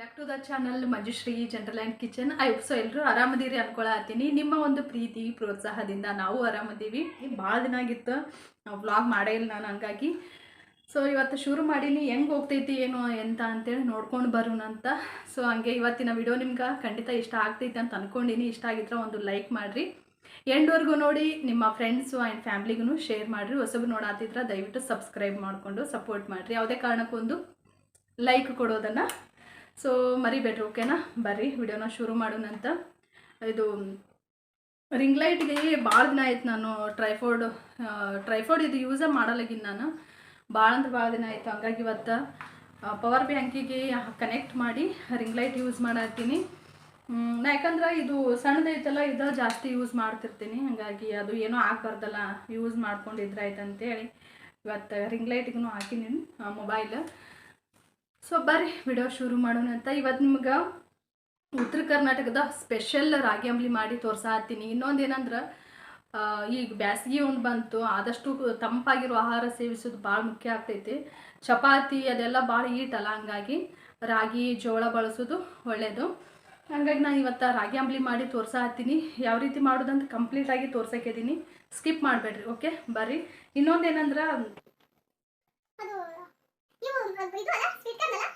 Back to the channel Manjushree general and kitchen I so ಎಲ್ಲರೂ ಆರಾಮದೀರಿ ಅನ್ಕೊಳತ್ತೀನಿ. ನಿಮ್ಮ ಒಂದು ಪ್ರೀತಿ, ಪ್ರೋತ್ಸಾಹದಿಂದ ನಾವು ಆರಾಮದೀವಿ. ಭಾಳ ದಿನ ಆಗಿತ್ತು. ವ್ಲಾಗ್ ಮಾಡೇ ಇಲ್ಲ ನಾನು, ಹಂಗಾಗಿ. ಸೊ ಇವತ್ತು ಶುರು ಮಾಡೀನಿ. ಹೆಂಗೆ ಹೋಗ್ತೈತಿ, ಏನು, ಎಂತ ಅಂತೇಳಿ ನೋಡ್ಕೊಂಡು ಬರೋಣ ಅಂತ. ಸೊ ಹಂಗೆ ಇವತ್ತಿನ ವಿಡಿಯೋ ನಿಮ್ಗೆ ಖಂಡಿತ ಇಷ್ಟ ಆಗ್ತೈತಿ ಅಂತ ಅಂದ್ಕೊಂಡಿನಿ ಇಷ್ಟ ಆಗಿದ್ರೆ ಒಂದು ಲೈಕ್ ಮಾಡಿರಿ. ಎಂಡ್ವರೆಗೂ ನೋಡಿ, ನಿಮ್ಮ ಫ್ರೆಂಡ್ಸು ಆ್ಯಂಡ್ ಫ್ಯಾಮ್ಲಿಗೂ ಶೇರ್ ಮಾಡಿರಿ. ಹೊಸಬ್ರು ನೋಡಾತಿದ್ರೆ ದಯವಿಟ್ಟು ಸಬ್ಸ್ಕ್ರೈಬ್ ಮಾಡಿಕೊಂಡು ಸಪೋರ್ಟ್ ಮಾಡಿರಿ. ಯಾವುದೇ ಕಾರಣಕ್ಕೊಂದು ಲೈಕ್ ಕೊಡೋದನ್ನು ಸೊ ಮರಿಬೇಡ್ರಿ ಓಕೆನಾ ಬರ್ರಿ, ವಿಡಿಯೋನ ಶುರು ಮಾಡೋಣಂತ ಇದು ರಿಂಗ್ ಲೈಟ್ಗೆ ಭಾಳ ದಿನ ಆಯ್ತು ನಾನು ಟ್ರೈಫೋರ್ಡ್ ಟ್ರೈಫೋರ್ಡ್ ಇದು ಯೂಸೇ ಮಾಡಲಾಗಿನ ನಾನು. ಭಾಳ ಅಂದ್ರೆ ಭಾಳ ದಿನ ಆಯಿತು, ಹಂಗಾಗಿ ಇವತ್ತು ಪವರ್ ಬ್ಯಾಂಕಿಗೆ ಕನೆಕ್ಟ್ ಮಾಡಿ ರಿಂಗ್ ಲೈಟ್ ಯೂಸ್ ಮಾಡತ್ತೀನಿ ನಾ ಯಾಕಂದ್ರೆ ಇದು ಸಣ್ಣದೈತಲ್ಲ ಇದು ಜಾಸ್ತಿ ಯೂಸ್ ಮಾಡ್ತಿರ್ತೀನಿ. ಹಾಗಾಗಿ ಅದು ಏನೂ ಹಾಕ್ಬಾರ್ದಲ್ಲ ಯೂಸ್ ಮಾಡ್ಕೊಂಡಿದ್ರೆ ಆಯ್ತು ಅಂತೇಳಿ ಇವತ್ತು ರಿಂಗ್ ಲೈಟಿಗೂ ಹಾಕಿನಿ ಮೊಬೈಲ್ ಸೊ ಬರ್ರಿ, ವಿಡಿಯೋ ಶುರು ಮಾಡೋಣ ಅಂತ. ಇವತ್ತು ನಿಮ್ಗೆ ಉತ್ತರ ಕರ್ನಾಟಕದ ಸ್ಪೆಷಲ್ ರಾಗಿ ಅಂಬ್ಲಿ ಮಾಡಿ ತೋರ್ಸಾತೀನಿ ಇನ್ನೊಂದು ಏನಂದ್ರೆ ಈಗ ಬ್ಯಾಸಗಿ ಒಂದು ಬಂತು, ಆದಷ್ಟು ತಂಪಾಗಿರೋ ಆಹಾರ ಸೇವಿಸೋದು ಭಾಳ ಮುಖ್ಯ ಆಗ್ತೈತಿ. ಚಪಾತಿ ಅದೆಲ್ಲ ಭಾಳ ಈಟಲ್ಲ ಹಂಗಾಗಿ ರಾಗಿ ಜೋಳ ಬಳಸೋದು ಒಳ್ಳೆಯದು ಹಂಗಾಗಿ ನಾನು ಇವತ್ತು ರಾಗಿ ಅಂಬ್ಲಿ ಮಾಡಿ ತೋರ್ಸಾತೀನಿ ಯಾವ ರೀತಿ ಮಾಡೋದಂತ ಕಂಪ್ಲೀಟಾಗಿ ತೋರ್ಸಕ್ಕಿದ್ದೀನಿ ಸ್ಕಿಪ್ ಮಾಡಬೇಡ್ರಿ ಓಕೆ ಬರ್ರಿ. ಇನ್ನೊಂದು ಏನಂದ್ರೆ ಅದು ಇವು ಅದು ಇದು ಅಲ್ಲ ಸ್ವೀಟ್ ಕಾರ್ನ್ ಅಲ್ಲ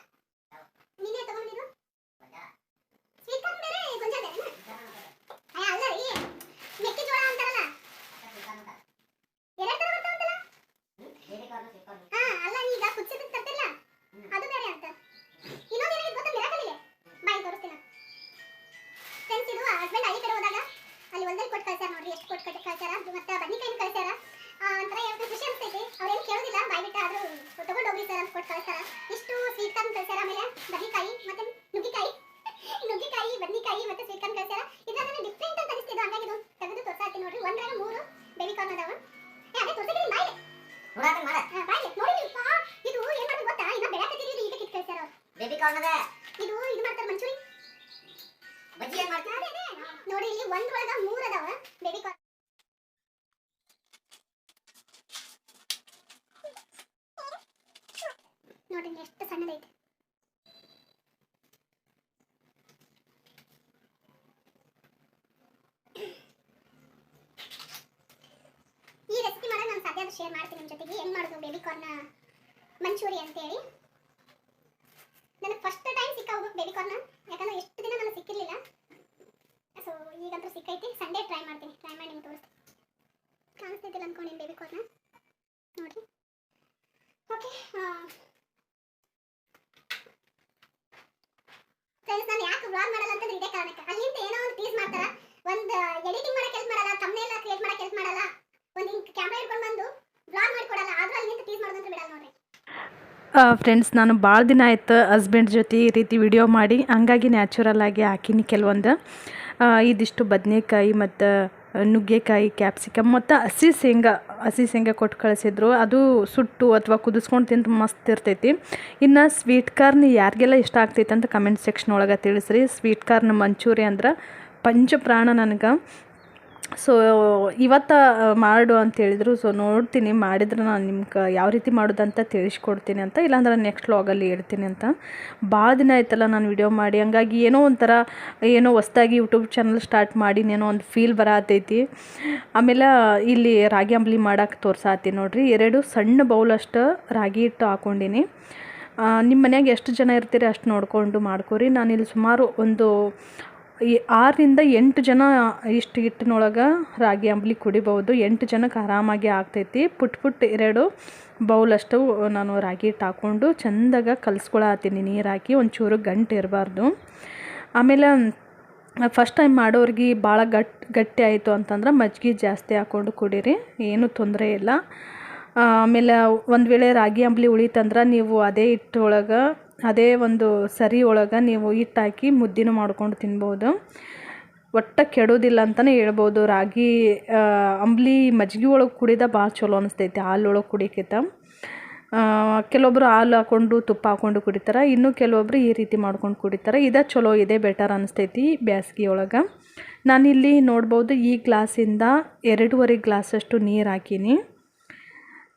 ಅದ ಇದು ಇದು ಮಾಡ್ತಾರೆ ಮಂಚೂರಿ ಬಜ್ಜಿ ಏನ್ ಮಾಡ್ತಾರೆ. ನೋಡಿ, ಇಲ್ಲಿ ಅದಾವ. ಬೇಬಿ ಕಾರ್ನ್ ನೋಡಿ ಎಷ್ಟು ಸಣ್ಣದೈತೆ. ಈ ರೆಸಿಪಿ ಮಾಡೋದು ನಾನು ಸಾಧ್ಯ ಶೇರ್ ಮಾಡ್ತೀನಿ ನಿಮ್ಮ ಜೊತೆಗೆ. ಹೆಂಗ್ ಮಾಡೋದು ಬೇಬಿ ಕಾರ್ನ್ ಮಂಚೂರಿ ಅಂತೇಳಿ. ನನಗೆ ಫಸ್ಟ್ ಟೈಮ್ ಸಿಕ್ಕಾವು ಬೇಬಿ ಕಾರ್ನ್ ಯಾಕಂದ್ರೆ ಎಷ್ಟು ದಿನ ನನಗೆ ಸಿಕ್ಕಿರಲಿಲ್ಲ. ಸೊ ಈಗಂತೂ ಸಿಕ್ಕೈತಿ. ಸಂಡೇ ಟ್ರೈ ಮಾಡಿ ನಿಮ್ಗೆ ತೋರಿಸ್ತೀನಿ ಕಾಣಿಸ್ತಿದ್ದಿಲ್ಲ ಅನ್ಕೊಂಡು ಬೇಬಿ ಕಾರ್ನ ನೋಡಿ ಓಕೆ ಫ್ರೆಂಡ್ಸ್ ನಾನು ಯಾಕೆ ವ್ಲಾಗ್ ಮಾಡಲ್ಲ ಅಂತಂದ್ರೆ ಇದೇ ಕಾರಣಕ್ಕೆ ಅಲ್ಲಿಂದ ಏನೋ ಒಂದು ಟೀಸ್ ಮಾಡ್ತಾರ ಒಂದು ಎಡಿಟಿಂಗ್ ಮಾಡಕ್ಕೆ ಹೆಲ್ಪ್ ಮಾಡಲ್ಲ ತಮ್ಮನೆಲ್ಲ ಕ್ರಿಯೇಟ್ ಮಾಡಕ್ಕೆ ಹೆಲ್ಪ್ ಮಾಡಲ್ಲ ಒಂದು ಹಿಂಗೆ ಕ್ಯಾಮ್ರಾ ಹಿಡ್ಕೊಂಡು ಬಂದು ವ್ಲಾಗ್ ಮಾಡಿಕೊಡಲ್ಲ ಆದ್ರೂ ಅಲ್ಲಿಂದ ಟೀಸ್ ಮಾಡೋದಂತ ಬಿಡಲ್ಲ ನೋಡ್ರಿ ಫ್ರೆಂಡ್ಸ್ ನಾನು ಭಾಳ ದಿನ ಆಯ್ತು ಹಸ್ಬೆಂಡ್ ಜೊತೆ ಈ ರೀತಿ ವಿಡಿಯೋ ಮಾಡಿ. ಹಂಗಾಗಿ ನ್ಯಾಚುರಲ್ ಆಗಿ ಹಾಕಿನಿ ಕೆಲವೊಂದು. ಇದಿಷ್ಟು ಬದನೆಕಾಯಿ ಮತ್ತು ನುಗ್ಗೆಕಾಯಿ ಕ್ಯಾಪ್ಸಿಕಮ್ ಮತ್ತು ಹಸಿ ಶೇಂಗಾ ಹಸಿ ಶೇಂಗಾ ಕೊಟ್ಟು ಕಳಿಸಿದ್ರು. ಅದು ಸುಟ್ಟು ಅಥವಾ ಕುದಿಸ್ಕೊಂಡು ತಿಂದು ಮಸ್ತ್ ಇರ್ತೈತಿ. ಇನ್ನು ಸ್ವೀಟ್ ಕಾರ್ನ್ ಯಾರಿಗೆಲ್ಲ ಇಷ್ಟ ಆಗ್ತೈತೆ ಅಂತ ಕಮೆಂಟ್ ಸೆಕ್ಷನ್ ಒಳಗೆ ತಿಳಿಸ್ರಿ. ಸ್ವೀಟ್ ಕಾರ್ನ್ ಮಂಚೂರಿ ಅಂದ್ರೆ ಪಂಚಪ್ರಾಣ ನನಗೆ. ಸೊ ಇವತ್ತು ಮಾಡು ಅಂತ ಹೇಳಿದ್ರು. ಸೊ ನೋಡ್ತೀನಿ. ಮಾಡಿದ್ರೆ ನಾನು ನಿಮ್ಗೆ ಯಾವ ರೀತಿ ಮಾಡೋದಂತ ತಿಳಿಸ್ಕೊಡ್ತೀನಿ ಅಂತ. ಇಲ್ಲಾಂದ್ರೆ ನೆಕ್ಸ್ಟ್ ವ್ಲಾಗಲ್ಲಿ ಹೇಳ್ತೀನಿ ಅಂತ. ಭಾಳ ದಿನ ಆಯ್ತಲ್ಲ ನಾನು ವಿಡಿಯೋ ಮಾಡಿ. ಹಂಗಾಗಿ ಏನೋ ಒಂಥರ, ಏನೋ ಹೊಸ್ದಾಗಿ ಯೂಟ್ಯೂಬ್ ಚಾನಲ್ ಸ್ಟಾರ್ಟ್ ಮಾಡಿ ಏನೋ ಒಂದು ಫೀಲ್ ಬರತೈತಿ. ಆಮೇಲೆ, ಇಲ್ಲಿ ರಾಗಿ ಅಂಬ್ಲಿ ಮಾಡಕ್ಕೆ ತೋರ್ಸಾತಿ ನೋಡ್ರಿ. ಎರಡು ಸಣ್ಣ ಬೌಲ್ ಅಷ್ಟು ರಾಗಿ ಹಿಟ್ಟು ಹಾಕ್ಕೊಂಡಿನಿ ನಿಮ್ಮ ಮನ್ಯಾಗ ಎಷ್ಟು ಜನ ಇರ್ತೀರಿ ಅಷ್ಟು ನೋಡಿಕೊಂಡು ಮಾಡ್ಕೊರಿ. ನಾನಿಲ್ಲಿ ಸುಮಾರು ಒಂದು ಈ ಆರರಿಂದ ಎಂಟು ಜನ ಇಷ್ಟು ಹಿಟ್ಟಿನೊಳಗೆ ರಾಗಿ ಅಂಬ್ಲಿ ಕುಡಿಬೋದು ಎಂಟು ಜನಕ್ಕೆ ಆರಾಮಾಗಿ ಆಗ್ತೈತಿ. ಪುಟ್ ಪುಟ್ ಎರಡು ಬೌಲಷ್ಟು ನಾನು ರಾಗಿ ಹಿಟ್ಟು ಹಾಕ್ಕೊಂಡು ಚೆಂದಾಗ ಕಲಿಸ್ಕೊಳತ್ತೀನಿ ನೀರು ಹಾಕಿ ಒಂಚೂರು ಗಂಟು ಇರಬಾರ್ದು. ಆಮೇಲೆ ಫಸ್ಟ್ ಟೈಮ್ ಮಾಡೋರಿಗೆ ಭಾಳ ಗಟ್, ಗಟ್ಟಿ ಆಯಿತು ಅಂತಂದ್ರೆ ಮಜ್ಜಿಗೆ ಜಾಸ್ತಿ ಹಾಕ್ಕೊಂಡು ಕುಡೀರಿ. ಏನೂ ತೊಂದರೆ ಇಲ್ಲ. ಆಮೇಲೆ ಒಂದು ವೇಳೆ ರಾಗಿ ಅಂಬ್ಲಿ ಉಳಿತಂದ್ರೆ ನೀವು ಅದೇ ಹಿಟ್ಟೊಳಗೆ ಅದೇ ಒಂದು ಸರಿ ಒಳಗೆ ನೀವು ಹಿಟ್ಟು ಹಾಕಿ ಮುದ್ದಿನೂ ಮಾಡ್ಕೊಂಡು ತಿನ್ಬೋದು. ಒಟ್ಟು ಕೆಡೋದಿಲ್ಲ ಅಂತಲೇ ಹೇಳ್ಬೋದು. ರಾಗಿ ಅಂಬ್ಲಿ ಮಜ್ಜಿಗೆ ಒಳಗೆ ಕುಡಿದ ಭಾಳ ಚಲೋ ಅನಿಸ್ತೈತಿ, ಹಾಲೊಳಗೆ ಕುಡಿಯೋಕ್ಕಿಂತ ಕೆಲವೊಬ್ಬರು ಹಾಲು ಹಾಕ್ಕೊಂಡು ತುಪ್ಪ ಹಾಕ್ಕೊಂಡು ಕುಡಿತಾರೆ, ಇನ್ನು ಕೆಲವೊಬ್ಬರು ಈ ರೀತಿ ಮಾಡ್ಕೊಂಡು ಕುಡಿತಾರೆ. ಇದೇ ಚಲೋ ಇದೆ, ಬೆಟರ್ ಅನಿಸ್ತೈತಿ ಬ್ಯಾಸ್ಗೆ ಒಳಗೆ. ನಾನಿಲ್ಲಿ ನೋಡ್ಬೋದು ಈ ಗ್ಲಾಸಿಂದ ಎರಡೂವರೆ ಗ್ಲಾಸಷ್ಟು ನೀರು ಹಾಕೀನಿ.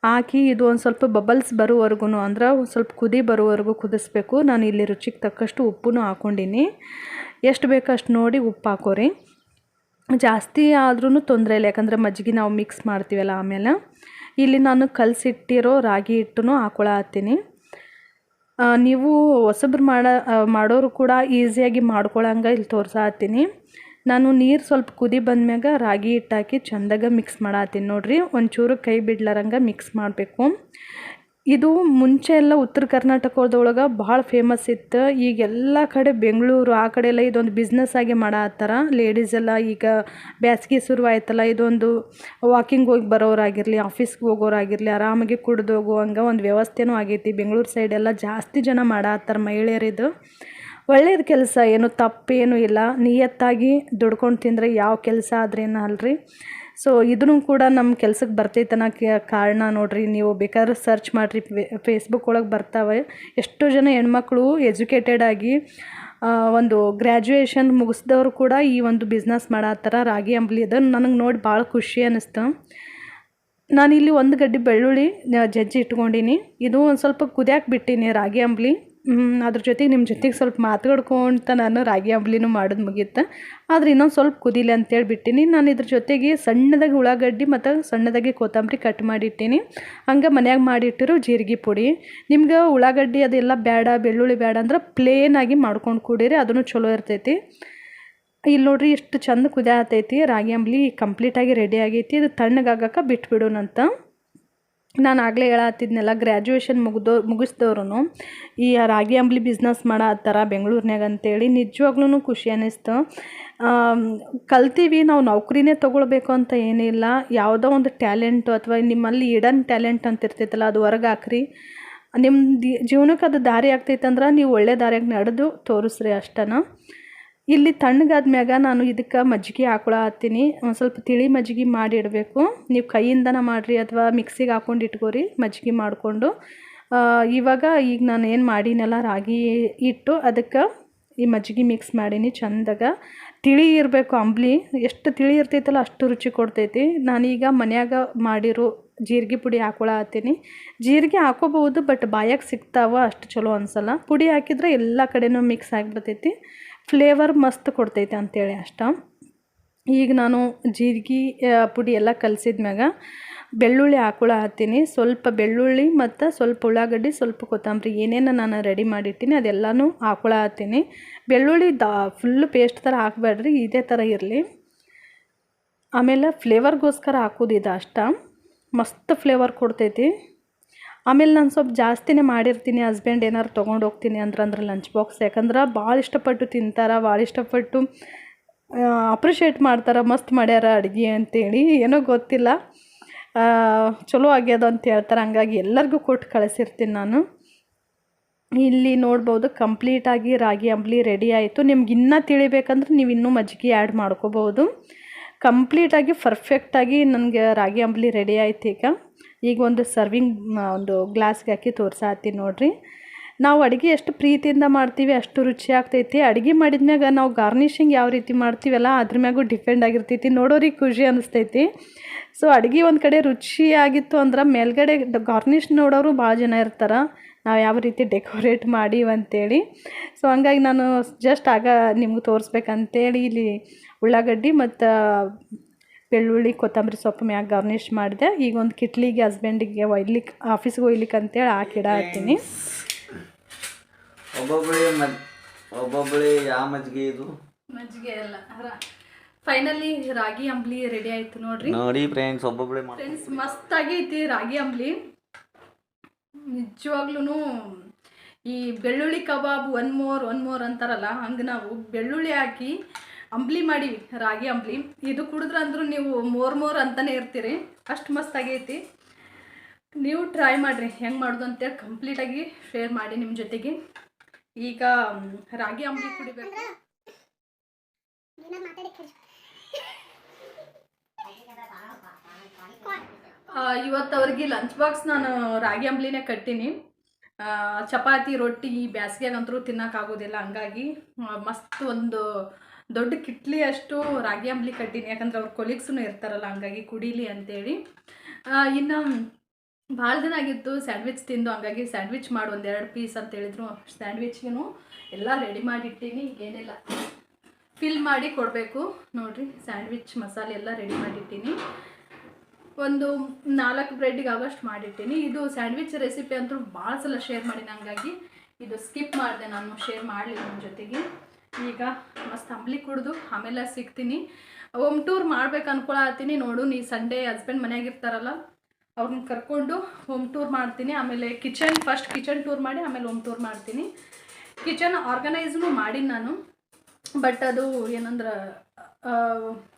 ಹಾಕಿ ಇದು ಒಂದು ಸ್ವಲ್ಪ ಬಬಲ್ಸ್ ಬರೋವರೆಗೂ ಅಂದ್ರೆ ಒಂದು ಸ್ವಲ್ಪ ಕುದಿ ಬರೋವರೆಗೂ ಕುದಿಸ್ಬೇಕು. ನಾನು ಇಲ್ಲಿ ರುಚಿಗೆ ತಕ್ಕಷ್ಟು ಉಪ್ಪು ಹಾಕ್ಕೊಂಡೀನಿ ಎಷ್ಟು ಬೇಕೋ ಅಷ್ಟು ನೋಡಿ ಉಪ್ಪು ಹಾಕೋರಿ. ಜಾಸ್ತಿ ಆದ್ರೂ ತೊಂದರೆ ಇಲ್ಲ, ಯಾಕಂದರೆ ಮಜ್ಜಿಗೆ ನಾವು ಮಿಕ್ಸ್ ಮಾಡ್ತೀವಲ್ಲ ಆಮೇಲೆ. ಇಲ್ಲಿ ನಾನು ಕಲಸಿಟ್ಟಿರೋ ರಾಗಿ ಹಿಟ್ಟನ್ನು ಹಾಕೊಳತ್ತೀನಿ ನೀವು ಹೊಸಬ್ರು ಮಾಡ ಮಾಡೋರು ಕೂಡ ಈಸಿಯಾಗಿ ಮಾಡ್ಕೊಳಂಗೆ ಇಲ್ಲಿ ತೋರ್ಸಾತ್ತೀನಿ ನಾನು ನೀರು ಸ್ವಲ್ಪ ಕುದಿ ಬಂದ್ಮ್ಯಾಗ ರಾಗಿ ಹಿಟ್ಟು ಹಾಕಿ ಚಂದಾಗ ಮಿಕ್ಸ್ ಮಾಡತ್ತೀನಿ ನೋಡ್ರಿ. ಒಂಚೂರು ಕೈ ಬಿಡ್ಲಾರಂಗೆ ಮಿಕ್ಸ್ ಮಾಡಬೇಕು. ಇದು ಮುಂಚೆ ಎಲ್ಲ ಉತ್ತರ ಕರ್ನಾಟಕದೊಳಗೆ ಭಾಳ ಫೇಮಸ್ ಇತ್ತು. ಈಗ ಎಲ್ಲ ಕಡೆ ಬೆಂಗಳೂರು, ಆ ಕಡೆ ಎಲ್ಲ ಇದೊಂದು ಬಿಸ್ನೆಸ್ ಆಗಿ ಮಾಡತ್ತಾರ. ಲೇಡೀಸ್ ಎಲ್ಲ ಈಗ ಬ್ಯಾಸ್ಗೆ ಶುರುವಾಯ್ತಲ್ಲ, ಇದೊಂದು ವಾಕಿಂಗ್ ಹೋಗಿ ಬರೋರಾಗಿರಲಿ ಆಫೀಸ್ಗೆ ಹೋಗೋರಾಗಿರಲಿ, ಆರಾಮಾಗಿ ಕುಡ್ದು ಹೋಗುವಂಗೆ ಒಂದು ವ್ಯವಸ್ಥೆನೂ ಆಗೈತಿ. ಬೆಂಗಳೂರು ಸೈಡೆಲ್ಲ ಜಾಸ್ತಿ ಜನ ಮಾಡತ್ತಾರ ಮಹಿಳೆಯರಿದು. ಒಳ್ಳೇದು ಕೆಲಸ, ಏನು ತಪ್ಪೇನು ಇಲ್ಲ. ನಿಯತ್ತಾಗಿ ದುಡ್ಕೊಂಡು ತಿಂದರೆ ಯಾವ ಕೆಲಸ ಆದ್ರೇನು ಅಲ್ರಿ ಸೊ ಇದನ್ನು ಕೂಡ ನಮ್ಮ ಕೆಲ್ಸಕ್ಕೆ ಬರ್ತೈತೆ ಅನ್ನೋಕ್ಕೆ ಕಾರಣ ನೋಡ್ರಿ. ನೀವು ಬೇಕಾದ್ರೆ ಸರ್ಚ್ ಮಾಡಿರಿ. ಫೇಸ್ಬುಕ್ ಒಳಗೆ ಬರ್ತಾವೆ. ಎಷ್ಟೋ ಜನ ಹೆಣ್ಮಕ್ಳು ಎಜುಕೇಟೆಡ್ ಆಗಿ ಒಂದು ಗ್ರ್ಯಾಜುಯೇಷನ್ ಮುಗಿಸ್ದವ್ರು ಕೂಡ ಈ ಒಂದು ಬಿಸ್ನೆಸ್ ಮಾಡತ್ತಾರ ರಾಗಿ ಅಂಬ್ಲಿ ಅದನ್ನು ನನಗೆ ನೋಡಿ ಭಾಳ ಖುಷಿ ಅನ್ನಿಸ್ತು ನಾನಿಲ್ಲಿ ಒಂದು ಗಡ್ಡೆ ಬೆಳ್ಳುಳ್ಳಿ ಜಜ್ಜಿ ಇಟ್ಕೊಂಡೀನಿ. ಇದು ಒಂದು ಸ್ವಲ್ಪ ಕುದಿಯಾಕೆ ಬಿಟ್ಟೀನಿ ರಾಗಿ ಅಂಬ್ಲಿ. ಅದ್ರ ಜೊತೆಗೆ ನಿಮ್ಮ ಜೊತೆಗೆ ಸ್ವಲ್ಪ ಮಾತಾಡ್ಕೊಂತ ನಾನು ರಾಗಿ ಅಂಬ್ಲಿನೂ ಮಾಡೋದು ಮುಗೀತು. ಆದ್ರೆ ಇನ್ನೊಂದು ಸ್ವಲ್ಪ ಕುದಿಲಿ ಅಂತೇಳಿ ಬಿಟ್ಟೀನಿ ನಾನು ಇದ್ರ ಜೊತೆಗೆ ಸಣ್ಣದಾಗಿ ಉಳ್ಳಾಗಡ್ಡಿ ಮತ್ತು ಸಣ್ಣದಾಗಿ ಕೊತ್ತಂಬರಿ ಕಟ್ ಮಾಡಿಟ್ಟೀನಿ. ಹಂಗೆ ಮನ್ಯಾಗ ಮಾಡಿಟ್ಟಿರೋ ಜೀರಿಗೆ ಪುಡಿ. ನಿಮ್ಗೆ ಉಳ್ಳಾಗಡ್ಡಿ ಅದೆಲ್ಲ ಬೇಡ ಬೆಳ್ಳುಳ್ಳಿ ಬೇಡ ಅಂದ್ರೆ ಪ್ಲೇನಾಗಿ ಮಾಡ್ಕೊಂಡು ಕುಡೀರಿ ಅದನ್ನು ಚಲೋ ಇರ್ತೈತಿ. ಇಲ್ಲಿ ನೋಡ್ರಿ ಎಷ್ಟು ಚಂದ ಕುದಿಯತೈತಿ, ರಾಗಿ ಅಂಬ್ಲಿ ಕಂಪ್ಲೀಟಾಗಿ ರೆಡಿ ಆಗೈತಿ. ಅದು ತಣ್ಣಗಾಗಕ್ಕೆ ಬಿಟ್ಬಿಡೋಣಂತ. ನಾನು ಆಗಲೇ ಹೇಳತ್ತಿದ್ನೆಲ್ಲ ಗ್ರ್ಯಾಜುಯೇಷನ್ ಮುಗಿದೋ ಮುಗಿಸ್ದವ್ರು ಈ ರಾಗಿ ಅಂಬ್ಲಿ ಬಿಸ್ನೆಸ್ ಮಾಡತ್ತಾರ ಬೆಂಗಳೂರಿನಾಗ ಅಂತೇಳಿ ನಿಜವಾಗ್ಲೂ ಖುಷಿ ಅನ್ನಿಸ್ತು ಕಲ್ತೀವಿ, ನಾವು ನೌಕರಿನೇ ತೊಗೊಳ್ಬೇಕು ಅಂತ ಏನಿಲ್ಲ. ಯಾವುದೋ ಒಂದು ಟ್ಯಾಲೆಂಟು ಅಥವಾ ನಿಮ್ಮಲ್ಲಿ ಇಡನ್ ಟ್ಯಾಲೆಂಟ್ ಅಂತ ಇರ್ತೈತಲ್ಲ ಅದು ಹೊರಗೆ ಹಾಕ್ರಿ. ನಿಮ್ಮ ಜೀವನಕ್ಕೆ ಅದು ದಾರಿ ಆಗ್ತೈತಂದ್ರೆ, ನೀವು ಒಳ್ಳೆ ದಾರಿಯಾಗಿ ನಡೆದು ತೋರಿಸ್ರಿ ಅಷ್ಟನ. ಇಲ್ಲಿ ತಣ್ಣಗಾದ್ಮ್ಯಾಗ ನಾನು ಇದಕ್ಕೆ ಮಜ್ಜಿಗೆ ಹಾಕೊಳ ಹತ್ತೀನಿ. ಒಂದು ಸ್ವಲ್ಪ ತಿಳಿ ಮಜ್ಜಿಗೆ ಮಾಡಿ ಇಡಬೇಕು. ನೀವು ಕೈಯಿಂದನ ಮಾಡಿರಿ ಅಥವಾ ಮಿಕ್ಸಿಗೆ ಹಾಕೊಂಡು ಇಟ್ಕೋರಿ, ಮಜ್ಜಿಗೆ ಮಾಡಿಕೊಂಡು. ಇವಾಗ ಈಗ ನಾನು ಏನು ಮಾಡಿನಲ್ಲ, ರಾಗಿ ಇಟ್ಟು ಅದಕ್ಕೆ ಈ ಮಜ್ಜಿಗೆ ಮಿಕ್ಸ್ ಮಾಡೀನಿ ಚಂದಾಗ. ತಿಳಿ ಇರಬೇಕು ಅಂಬ್ಲಿ. ಎಷ್ಟು ತಿಳಿ ಇರ್ತೈತಲ್ಲ ಅಷ್ಟು ರುಚಿ ಕೊಡ್ತೈತಿ. ನಾನೀಗ ಮನ್ಯಾಗ ಮಾಡಿರೋ ಜೀರಿಗೆ ಪುಡಿ ಹಾಕೊಳ ಹತ್ತೀನಿ. ಜೀರಿಗೆ ಹಾಕೋಬಹುದು, ಬಟ್ ಬಾಯಾಗ ಸಿಗ್ತಾವ ಅಷ್ಟು ಚಲೋ ಅನ್ಸಲ್ಲ. ಪುಡಿ ಹಾಕಿದ್ರೆ ಎಲ್ಲ ಕಡೆನೂ ಮಿಕ್ಸ್ ಆಗಿಬಿಡ್ತೈತಿ. ಫ್ಲೇವರ್ ಮಸ್ತ್ ಕೊಡ್ತೈತೆ ಅಂತೇಳಿ ಅಷ್ಟ. ಈಗ ನಾನು ಜೀರಿಗೆ ಪುಡಿ ಎಲ್ಲ ಕಲಸಿದ್ಮ್ಯಾಗ ಬೆಳ್ಳುಳ್ಳಿ ಹಾಕೊಳ ಹತ್ತೀನಿ ಸ್ವಲ್ಪ ಬೆಳ್ಳುಳ್ಳಿ ಮತ್ತು ಸ್ವಲ್ಪ ಉಳ್ಳಾಗಡ್ಡಿ, ಸ್ವಲ್ಪ ಕೊತ್ತಂಬರಿ ಏನೇನು ನಾನು ರೆಡಿ ಮಾಡಿರ್ತೀನಿ ಅದೆಲ್ಲನೂ ಹಾಕೊಳ ಹತ್ತೀನಿ ಬೆಳ್ಳುಳ್ಳಿ ದಾ ಫುಲ್ಲು ಪೇಸ್ಟ್ ಥರ ಹಾಕಬೇಡ್ರಿ, ಇದೇ ಥರ ಇರಲಿ. ಆಮೇಲೆ ಫ್ಲೇವರ್ಗೋಸ್ಕರ ಹಾಕೋದು ಇದು ಅಷ್ಟ. ಮಸ್ತ್ ಫ್ಲೇವರ್ ಕೊಡ್ತೈತಿ. ಆಮೇಲೆ ನಾನು ಸ್ವಲ್ಪ ಜಾಸ್ತಿನೇ ಮಾಡಿರ್ತೀನಿ ಹಸ್ಬೆಂಡ್ ಏನಾರು ತೊಗೊಂಡು ಹೋಗ್ತೀನಿ ಅಂದ್ರೆ ಅಂದ್ರೆ ಲಂಚ್ ಬಾಕ್ಸ್ ಯಾಕಂದ್ರೆ ಭಾಳ ಇಷ್ಟಪಟ್ಟು ತಿಂತಾರೆ ಭಾಳ ಇಷ್ಟಪಟ್ಟು ಅಪ್ರಿಷಿಯೇಟ್ ಮಾಡ್ತಾರೆ, ಮಸ್ತ್ ಮಾಡ್ಯಾರ ಅಡುಗೆ ಅಂತೇಳಿ ಏನೋ ಗೊತ್ತಿಲ್ಲ. ಚಲೋ ಆಗ್ಯದ ಅಂತ ಹೇಳ್ತಾರೆ, ಹಂಗಾಗಿ ಎಲ್ಲರಿಗೂ ಕೊಟ್ಟು ಕಳಿಸಿರ್ತೀನಿ ನಾನು. ಇಲ್ಲಿ ನೋಡ್ಬೋದು ಕಂಪ್ಲೀಟಾಗಿ ರಾಗಿ ಅಂಬ್ಲಿ ರೆಡಿ ಆಯಿತು. ನಿಮ್ಗೆ ಇನ್ನೂ ತಿಳಿಬೇಕಂದ್ರೆ ನೀವು ಇನ್ನೂ ಮಜ್ಜಿಗೆ ಆ್ಯಡ್ ಮಾಡ್ಕೋಬೋದು. ಕಂಪ್ಲೀಟಾಗಿ ಪರ್ಫೆಕ್ಟಾಗಿ ನನಗೆ ರಾಗಿ ಅಂಬ್ಲಿ ರೆಡಿ ಆಯ್ತು ಈಗ. ಈಗ ಒಂದು ಸರ್ವಿಂಗ್ ಒಂದು ಗ್ಲಾಸ್ಗೆ ಹಾಕಿ ತೋರ್ಸಾತ್ತೀನಿ ನೋಡಿರಿ. ನಾವು ಅಡುಗೆ ಎಷ್ಟು ಪ್ರೀತಿಯಿಂದ ಮಾಡ್ತೀವಿ, ಅಷ್ಟು ರುಚಿ ಆಗ್ತೈತಿ. ಅಡುಗೆ ಮಾಡಿದ್ಮ್ಯಾಗ ನಾವು ಗಾರ್ನಿಷಿಂಗ್ ಯಾವ ರೀತಿ ಮಾಡ್ತೀವಲ್ಲ, ಅದ್ರ ಮ್ಯಾಗೂ ಡಿಪೆಂಡ್ ಆಗಿರ್ತೈತಿ. ನೋಡೋರಿಗೆ ಖುಷಿ ಅನಿಸ್ತೈತಿ. ಸೊ ಅಡುಗೆ ಒಂದು ಕಡೆ ರುಚಿಯಾಗಿತ್ತು ಅಂದ್ರೆ ಮೇಲ್ಗಡೆ ಗಾರ್ನಿಷ್ ನೋಡೋರು ಭಾಳ ಜನ ಇರ್ತಾರೆ. ನಾವು ಯಾವ ರೀತಿ ಡೆಕೋರೇಟ್ ಮಾಡೀವಿ ಅಂತೇಳಿ. ಸೊ ಹಂಗಾಗಿ ನಾನು ಜಸ್ಟ್ ಆಗ ನಿಮ್ಗೆ ತೋರಿಸ್ಬೇಕಂತೇಳಿ ಇಲ್ಲಿ ಉಳ್ಳಾಗಡ್ಡಿ ಮತ್ತು ಬೆಳ್ಳುಳ್ಳಿ ಕೊತ್ತಂಬರಿ ಸೊಪ್ಪು ಮ್ಯಾಗ ಗಾರ್ನಿಷ್ ಮಾಡಿದೆ. ಈಗ ಒಂದು ಕಿಟ್ಲಿಗೆ ಹಸ್ಬೆಂಡಿಗೆ ಒಯ್ಲಿಕ್ಕೆ ಆಫೀಸ್ಗೆ ಒಯ್ಲಿಕ್ಕೆ ಅಂತೇಳಿ ಹಾಕಿಡ ಹತ್ತೀನಿ ಒಬ್ಬೊಬ್ಬಳಿ ಮದ್ ಒಬ್ಬೊಬ್ಬಳಿ ಯಾವ ಮಜ್ಜಿಗೆ ಇದು? ಮಜ್ಜಿಗೆ ಎಲ್ಲ ಫೈನಲಿ ರಾಗಿ ಅಂಬ್ಲಿ ರೆಡಿ ಆಯ್ತು ನೋಡ್ರಿ. ನೋಡಿ ಫ್ರೆಂಡ್ಸ್ ಒಬ್ಬೊಬ್ಬಳಿ ಮಾಡ್ ಫ್ರೆಂಡ್ಸ್ ಮಸ್ತ್ ಆಗೈತಿ ರಾಗಿ ಅಂಬ್ಲಿ. ನಿಜವಾಗ್ಲೂ ಈ ಬೆಳ್ಳುಳ್ಳಿ ಕಬಾಬ್ ಒನ್ ಮೋರ್ ಒನ್ ಮೋರ್ ಅಂತಾರಲ್ಲ ಹಂಗೆ ನಾವು ಬೆಳ್ಳುಳ್ಳಿ ಹಾಕಿ ಅಂಬ್ಲಿ ಮಾಡಿ, ರಾಗಿ ಅಂಬ್ಲಿ. ಇದು ಕುಡಿದ್ರೆ ಅಂದ್ರೂ ನೀವು ಮೋರ್ ಮೋರ್ ಅಂತಾನೆ ಇರ್ತೀರಿ. ಅಷ್ಟು ಮಸ್ತ್ ಆಗೈತಿ. ನೀವು ಟ್ರೈ ಮಾಡಿರಿ. ಹೆಂಗೆ ಮಾಡೋದು ಅಂತೇಳಿ ಕಂಪ್ಲೀಟಾಗಿ ಶೇರ್ ಮಾಡಿ ನಿಮ್ಮ ಜೊತೆಗೆ. ಈಗ ರಾಗಿ ಅಂಬ್ಲಿ ಕುಡಿಬೇಕು. ಇವತ್ತು ಅವ್ರಿಗೆ ಲಂಚ್ ಬಾಕ್ಸ್ ನಾನು ರಾಗಿ ಅಂಬ್ಲಿನೇ ಕಟ್ಟಿನಿ. ಚಪಾತಿ, ರೊಟ್ಟಿ ಈ ತಿನ್ನಕ್ಕಾಗೋದಿಲ್ಲ ಹಂಗಾಗಿ ಮಸ್ತ್ ಒಂದು ದೊಡ್ಡ ಕಿಟ್ಲಿ ಅಷ್ಟು ರಾಗಿ ಅಂಬ್ಲಿ ಕಟ್ಟೀನಿ ಯಾಕಂದ್ರೆ ಅವ್ರ ಕೊಲೀಗ್ಸೂ ಇರ್ತಾರಲ್ಲ, ಹಂಗಾಗಿ ಕುಡೀಲಿ ಅಂತೇಳಿ. ಇನ್ನು ಭಾಳ ದಿನ ಆಗಿತ್ತು ಸ್ಯಾಂಡ್ವಿಚ್ ತಿಂದು, ಹಂಗಾಗಿ ಸ್ಯಾಂಡ್ವಿಚ್ ಮಾಡು ಒಂದೆರಡು ಪೀಸ್ ಅಂತ ಹೇಳಿದ್ರು ಸ್ಯಾಂಡ್ವಿಚ್ಗೂ ಎಲ್ಲ ರೆಡಿ ಮಾಡಿಟ್ಟಿನಿ, ಏನಿಲ್ಲ. ಫಿಲ್ ಮಾಡಿ ಕೊಡಬೇಕು. ನೋಡಿರಿ, ಸ್ಯಾಂಡ್ವಿಚ್ ಮಸಾಲೆ ಎಲ್ಲ ರೆಡಿ ಮಾಡಿಟ್ಟಿನಿ. ಒಂದು ನಾಲ್ಕು ಬ್ರೆಡ್ಗೆ ಆಗೋಷ್ಟು ಮಾಡಿಟ್ಟಿನಿ. ಇದು ಸ್ಯಾಂಡ್ವಿಚ್ ರೆಸಿಪಿ ಅಂತೂ ಭಾಳ ಸಲ ಶೇರ್ ಮಾಡೀನಿ, ಹಂಗಾಗಿ ಇದು ಸ್ಕಿಪ್ ಮಾಡಿದೆ ನಾನು ಶೇರ್ ಮಾಡಲಿ ನಿಮ್ಮ ಜೊತೆಗೆ. ಈಗ ಮಸ್ತ್ ಅಂಬ್ಲಿ ಕುಡಿದು ಆಮೇಲೆ ಸಿಗ್ತೀನಿ. ಹೋಮ್ ಟೂರ್ ಮಾಡ್ಬೇಕು ಅನ್ಕೊಳತ್ತೀನಿ. ನೋಡು, ನೀ ಸಂಡೇ ಹಸ್ಬೆಂಡ್ ಮನೆಯಾಗ ಇರ್ತಾರಲ್ಲ ಅವ್ರನ್ನ ಕರ್ಕೊಂಡು ಹೋಮ್ ಟೂರ್ ಮಾಡ್ತೀನಿ. ಆಮೇಲೆ ಕಿಚನ್ ಫಸ್ಟ್ ಕಿಚನ್ ಟೂರ್ ಮಾಡಿ, ಆಮೇಲೆ ಹೋಮ್ ಟೂರ್ ಮಾಡ್ತೀನಿ. ಕಿಚನ್ ಆರ್ಗನೈಸ್ನು ಮಾಡೀನಿ ನಾನು. ಬಟ್ ಅದು ಏನಂದ್ರೆ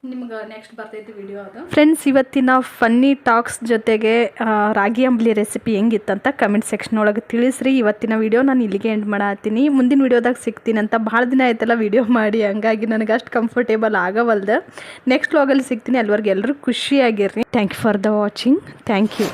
ನಿಮ್ಗೆ ನೆಕ್ಸ್ಟ್ ಬರ್ತೈತಿ ವಿಡಿಯೋ ಅದು. ಫ್ರೆಂಡ್ಸ್ ಇವತ್ತಿನ ಫನ್ನಿ ಟಾಕ್ಸ್ ಜೊತೆಗೆ ರಾಗಿ ಅಂಬ್ಲಿ ರೆಸಿಪಿ ಹೆಂಗಿತ್ತಂತ ಕಮೆಂಟ್ ಸೆಕ್ಷನ್ ಒಳಗೆ ತಿಳಿಸ್ರಿ. ಇವತ್ತಿನ ವಿಡಿಯೋ ನಾನು ಇಲ್ಲಿಗೆ ಎಂಡ್ ಮಾಡತ್ತೀನಿ ಮುಂದಿನ ವಿಡಿಯೋದಾಗ ಸಿಗ್ತೀನಿ ಅಂತ ಭಾಳ ದಿನ ಆಯ್ತಲ್ಲ ವಿಡಿಯೋ ಮಾಡಿ. ಹಂಗಾಗಿ ನನಗೆ ಅಷ್ಟು ಕಂಫರ್ಟೇಬಲ್ ಆಗವಲ್ದು. ನೆಕ್ಸ್ಟ್ ವ್ಲಾಗಲ್ಲಿ ಸಿಗ್ತೀನಿ. ಅಲ್ಲಿವರೆಗೆ ಎಲ್ಲರೂ ಖುಷಿಯಾಗಿರ್ರಿ. Thank you for the watching thank you